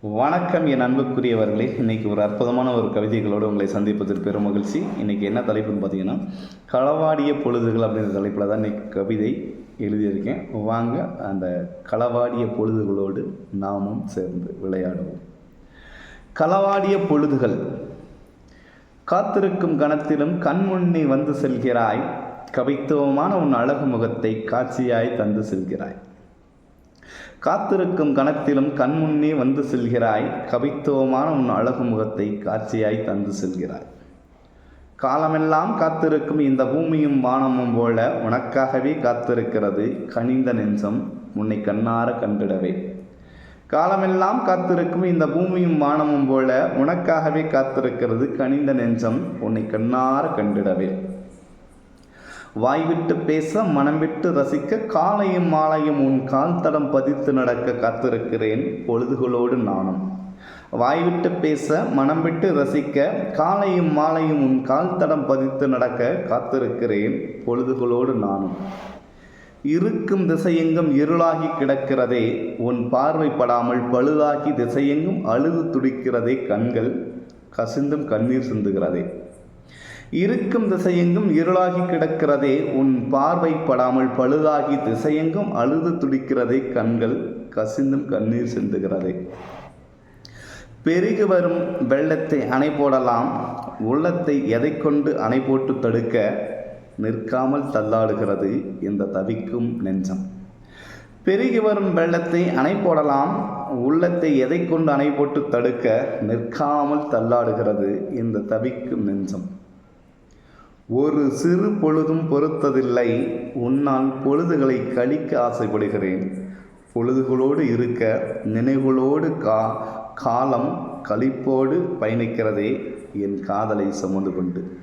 வணக்கம் என் அன்புக்குரியவர்களே. இன்னைக்கு ஒரு அற்புதமான ஒரு கவிதைகளோடு உங்களை சந்திப்பதில் பெரும் மகிழ்ச்சி. இன்னைக்கு என்ன தலைப்புன்னு பார்த்தீங்கன்னா களவாடிய பொழுதுகள் அப்படின்ற தலைப்பில் தான் இன்னைக்கு கவிதை எழுதியிருக்கேன். வாங்க அந்த களவாடிய பொழுதுகளோடு நாமும் சேர்ந்து விளையாடுவோம். களவாடிய பொழுதுகள். காத்திருக்கும் கணத்திலும் கண்முன்னே வந்து செல்கிறாய். கவித்துவமான உன் அழகு முகத்தை காட்சியாய் தந்து செல்கிறாய். காத்திருக்கும் கணத்திலும் கண்முன்னே வந்து செல்கிறாய் கவித்துவமான உன் அழகு முகத்தை காட்சியாய் தந்து செல்கிறாய். காலமெல்லாம் காத்திருக்கும் இந்த பூமியும் வானமும் போல உனக்காகவே காத்திருக்கிறது கனிந்த நெஞ்சம் உன்னை கண்ணார கண்டிடவே. காலமெல்லாம் காத்திருக்கும் இந்த பூமியும் வானமும் போல உனக்காகவே காத்திருக்கிறது கனிந்த நெஞ்சம் உன்னை கண்ணார கண்டிடவே. வாய்விட்டு பேச மனம் விட்டு ரசிக்க காலையும் மாலையும் உன் கால் தடம் பதித்து நடக்க காத்திருக்கிறேன் பொழுதுகளோடு நானும். வாய்விட்டு பேச மனம் விட்டு ரசிக்க காலையும் மாலையும் உன் கால் தடம் பதித்து நடக்க காத்திருக்கிறேன் பொழுதுகளோடு நானும். இருக்கும் திசையெங்கும் இருளாகி கிடக்கிறதே உன் பார்வைப்படாமல் பழுதாகி திசையெங்கும் அழுது துடிக்கிறதே கண்கள் கசிந்தும் கண்ணீர் சிந்துகிறதே. இருக்கும் திசையெங்கும் இருளாகி கிடக்கிறதே உன் பார்வைப்படாமல் பழுதாகி திசையெங்கும் அழுது துடிக்கிறதே கண்கள் கசிந்தும் கண்ணீர் சிந்துகிறதே. பெருகி வரும் வெள்ளத்தை அணை போடலாம். உள்ளத்தை எதை கொண்டு அணை போட்டு தடுக்க நிற்காமல் தள்ளாடுகிறது இந்த தவிக்கும் நெஞ்சம். பெருகி வரும் வெள்ளத்தை அணை போடலாம். உள்ளத்தை எதை கொண்டு அணை போட்டு தடுக்க நிற்காமல் தள்ளாடுகிறது இந்த தவிக்கும் நெஞ்சம். ஒரு சிறு பொழுதும் பொறுத்ததில்லை. உன்னால் பொழுதுகளை கழிக்க ஆசைப்படுகிறேன். பொழுதுகளோடு இருக்க நினைவுகளோடு கா காலம் கழிப்போடு பயணிக்கிறதே என் காதலை சுமந்து கொண்டு.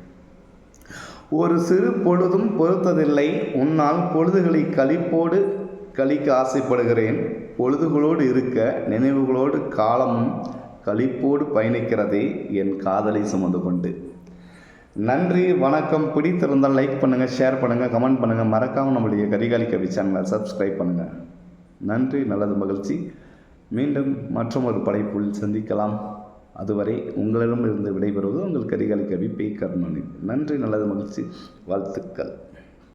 ஒரு சிறு பொழுதும் பொறுத்ததில்லை. உன்னால் பொழுதுகளை கழிப்போடு கழிக்க ஆசைப்படுகிறேன். பொழுதுகளோடு இருக்க நினைவுகளோடு காலமும் கழிப்போடு பயணிக்கிறதே என் காதலை சுமந்து கொண்டு. நன்றி வணக்கம். பிடித்திருந்தால் லைக் பண்ணுங்கள் ஷேர் பண்ணுங்கள் கமெண்ட் பண்ணுங்கள் மறக்காமல் நம்மளுடைய கரிகாலி கவி சேனலை சப்ஸ்கிரைப் பண்ணுங்கள் நன்றி நல்லது மகிழ்ச்சி. மீண்டும் மற்றும் ஒரு படைப்புள் சந்திக்கலாம். அதுவரை உங்களிடமிருந்து விடைபெறுவது உங்கள் கரிகாலி கவி பி. கருணாநிதி. நன்றி நல்லது மகிழ்ச்சி. வாழ்த்துக்கள்.